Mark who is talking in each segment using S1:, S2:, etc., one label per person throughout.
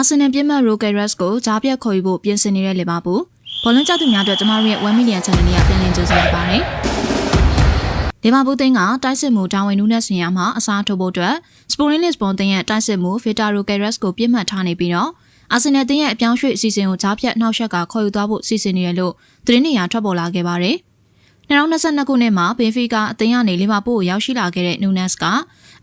S1: အာဆင်နယ်ပြစ်မှတ်ရိုကယ်ရက်စ်ကိုဂျားပြတ်ခေါ်ယူဖို့ပြင်ဆင်နေတဲ့လီဗာပူးဘောလုံးကြောက်သူများအတွက်ကျမတို့ရဲ့1 million channel လေးကပြန်လည်ကြိုးစားလိုက်ပါတယ်။လီဗာပူးတင်းကတိုက်စစ်မှုတာဝန်နူးနဲ့ဆင်ရမှာအစားထိုးဖို့အတွက်စပိုရင်းလစ်ဘွန်တင်းရဲ့တိုက်စစ်မှုဖီတာရိုကယ်ရက်စ်ကိုပြစ်မှတ်ထားနေပြီးတော့အာဆင်နယ်တင်းရဲ့အပြောင်းရွှေ့အစီအစဉ်ကိုဂျားပြတ်နှောက်ယှက်ကခေါ်ယူသွားဖို့စီစဉ်နေတယ်လို့သတင်းတွေအရထွက်ပေါ်လာခဲ့ပါတယ်။2022ခုနှစ်မှာဘင်ဖီကာအသင်းကနေလီဗာပူးကိုရောက်ရှိလာခဲ့တဲ့နူနက်စ်က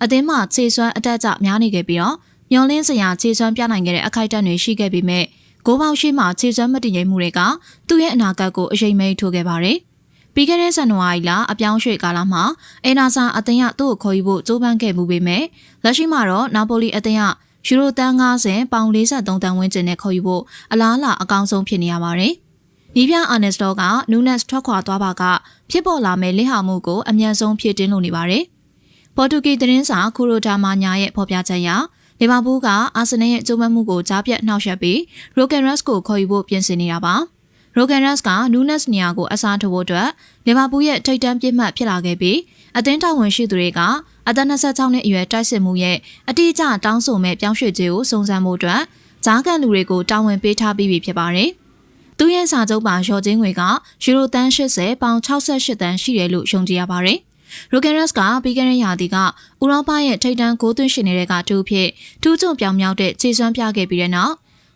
S1: အသင်းမှာခြေစွမ်းအတက်အကျများနေခဲ့ပြီးတော့ မျောလင်းစရာခြေစွမ်းပြနိုင်ခဲ့တဲ့အခိုက်အတန့်တွေရှိခဲ့ပေမဲ့ဂိုးပေါင်းရှိမှခြေစွမ်းမတည်ငြိမ်မှုတွေကသူ့ရဲ့အနာဂတ်ကိုအရေးမိတ်ထိုးခဲ့ပါတယ်။ပြီးခဲ့တဲ့ဇန်နဝါရီလအပြောင်းရွှေ့ကာလမှာအေနာဆာအသင်းကသူ့ကိုခေါ်ယူဖို့ကြိုးပမ်းခဲ့မှုပေမဲ့လက်ရှိမှာတော့နာပိုလီအသင်းကယူရိုတန်း90ပေါင်43တန်ဝန်းကျင်နဲ့ခေါ်ယူဖို့အလားအလာအကောင်းဆုံးဖြစ်နေရပါတယ်။နီးပြအာနက်စတော့ကနူနက်စ်ထွက်ခွာသွားပါကဖြစ်ပေါ်လာမဲ့လစ်ဟာမှုကိုအမြန်ဆုံးဖြစ်တင်းလို့နေပါတယ်။ပေါ်တူဂီသတင်းစာခူရိုတာမာညာရဲ့ဖော်ပြချက်အရ လီဗာပူးကအာဆင်နယ်ရဲ့အကျိုးမဲ့မှုကိုကြားပြတ်နှောက်ယှက်ပြီးရိုကန်ရက်စ်ကိုခေါ်ယူဖို့ပြင်ဆင်နေတာပါ။ရိုကန်ရက်စ်ကနူးနက်စ်နေရာကိုအစားထိုးဖို့အတွက်လီဗာပူးရဲ့ထိပ်တန်းပြစ်မှတ်ဖြစ်လာခဲ့ပြီးအသင်းတာဝန်ရှိသူတွေကအသက်26နှစ်အရွယ်တိုက်စစ်မှုရဲ့အတိအကျတောင်းဆိုမဲ့ပြောင်းရွှေ့ခြင်းကိုစုံစမ်းဖို့အတွက်ဂျားကန်လူတွေကိုတာဝန်ပေးထားပြီးပြီဖြစ်ပါတယ်။သူရဲ့စာချုပ်ပါရော်ချင်းငွေကယူရိုတန်း80ပေါင်68တန်းရှိတယ်လို့ယုံကြည်ရပါတယ်။ ရိုဂန်ရက်စ်ကပြီးခဲ့တဲ့ရာသီကဥရောပရဲ့ထိပ်တန်းကိုသွင်းရှင်တွေကတူဖြစ်ထူးချွန်ပြောင်မြောက်တဲ့ခြေစွမ်းပြခဲ့ပြီးတဲ့နောက်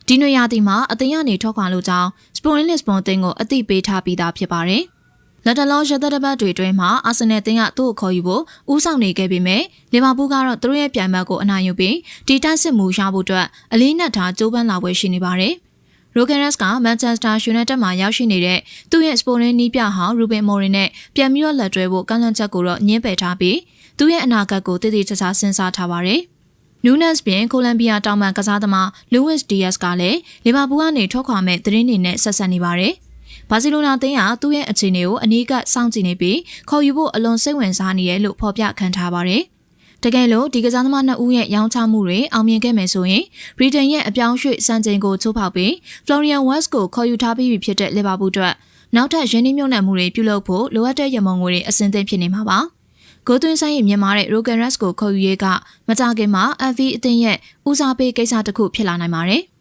S1: ဒီနွေရာသီမှာအသင်းကနေထွက်ခွာလို့ကြောင်းစပိုရင်းလစ်ဘွန်တင်ကိုအသိပေးထားပြီးသားဖြစ်ပါတယ်။လက်တလောရသက်တပတ်တွေတွင်မှာအာဆင်နယ်တင်ကသူ့ကိုခေါ်ယူဖို့ဦးဆောင်နေခဲ့ပေမဲ့လီဗာပူးကတော့သူတို့ရဲ့ပြိုင်ဘက်ကိုအနိုင်ယူပြီးတီတိုက်စစ်မှုရဖို့အတွက်အလေးနက်ထားကြိုးပမ်းလာပွဲရှိနေပါတယ်။ ရိုဂန်ရက်စ်ကမန်ချက်စတာယူနိုက်တက်မှာရောက်ရှိနေတဲ့သူ့ရဲ့စပိုရင်းနီးပြဟောင်းရူဘင်မော်ရီနဲ့ပြန်ပြီးတော့လက်တွဲဖို့ကန့်လန့်ချက်ကိုတော့ညှင်းပယ်ထားပြီးသူ့ရဲ့အနာဂတ်ကိုတည်တည်ချာချာစဉ်းစားထားပါတယ်။နူးနက်စ်ပြင်ကိုလံဘီယာတောင်ပန်ကစားသမားလူးဝစ်ဒီယက်စ်ကလည်းလီဗာပူးကနေထွက်ခွာမဲ့သတင်းတွေနဲ့ဆက်ဆက်နေပါတယ်။ဘာစီလိုနာအသင်းကသူ့ရဲ့အခြေအနေကိုအနီးကပ်စောင့်ကြည့်နေပြီးခေါ်ယူဖို့အလွန်စိတ်ဝင်စားနေတယ်လို့ဖော်ပြခံထားပါတယ်။ တကယ်လို့ဒီကစားသမားနှစ်ဦးရဲ့ရောင်းချမှုတွေအောင်မြင်ခဲ့မယ်ဆိုရင်ဗြိတိန်ရဲ့အပြောင်းရွှေ့စံချိန်ကိုချိုးဖောက်ပြီး Florian West ကိုခေါ်ယူထားပြီးဖြစ်တဲ့လီဗာပူးအတွက်နောက်ထပ်ရင်းနှီးမြှုပ်နှံမှုတွေပြုလုပ်ဖို့လိုအပ်တဲ့ရမုံငွေတွေအစင်းသိမ်းဖြစ်နေမှာပါ။ဂိုးသွင်းဆိုင်ရဲ့မြန်မာတဲ့ Rogan Rats ကိုခေါ်ယူရေးကမကြခင်မှာ FV အသင်းရဲ့ဦးစားပေးကိစ္စတစ်ခုဖြစ်လာနိုင်ပါတယ်။